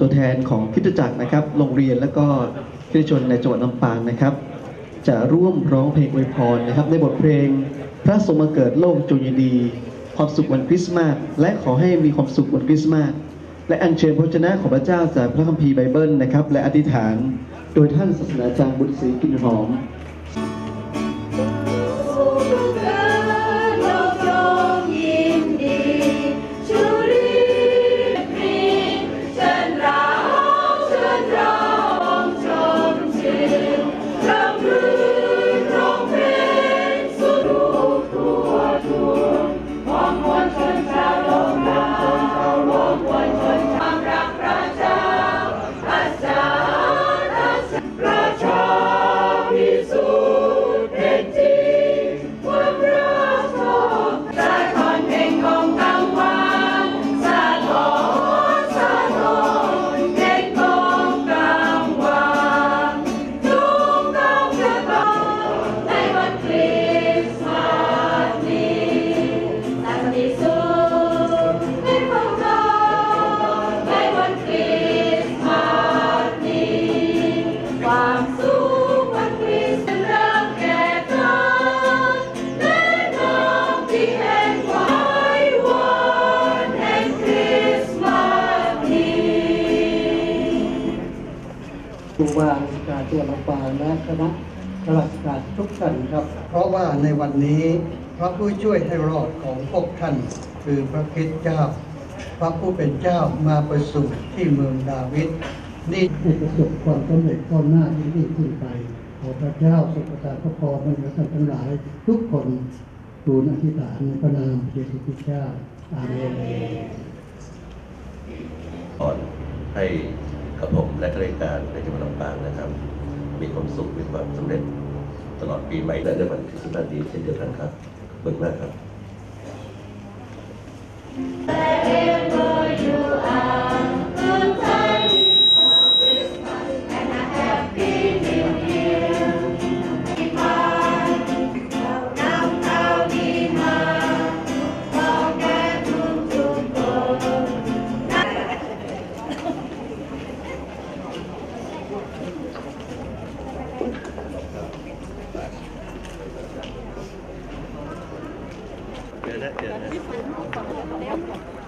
ตัวแทนของคริสตจักรนะครับ โรงเรียนและก็คริสตชนในจังหวัดลำปางนะครับ จะร่วมร้องเพลงอวยพรนะครับ ในบทเพลงพระทรงมเกิดโลกจงยินดี ความสุขวันคริสต์มาสและขอให้มีความสุขวันคริสต์มาสและอัญเชิญพระวจนะของพระเจ้าจากพระคัมภีร์ไบเบิลนะครับ และอธิษฐาน โดยท่านศาสนาจารย์บุตรศรีกินหอม ผู้ว่าราชการจังหวัดลำปางและคณะข้าราชการทุกท่านครับ เพราะว่าในวันนี้พระผู้ช่วยให้รอดของพวกท่าน คือพระคริสต์เจ้า พระผู้เป็นเจ้ามาประสูติที่เมืองดาวิดนี่ได้ประสบความสำเร็จก้าวหน้าที่ยิ่ขึ้นไปขอพระเจ้าทรงประทานพระพรให้กับท่านทั้งหลาย ทุกคนทูลอธิษฐานในพระนามพระเยซูคริสต์เจ้าอาเมนพรให้ กับผมและข้าราชการในจังหวัดลำปางนะครับ มีความสุขมีความสำเร็จตลอดปีใหม่และในวันคริสต์มาสนี้เช่นเดียวกันครับขอบคุณมากครับ Yeah, that, yeah, that.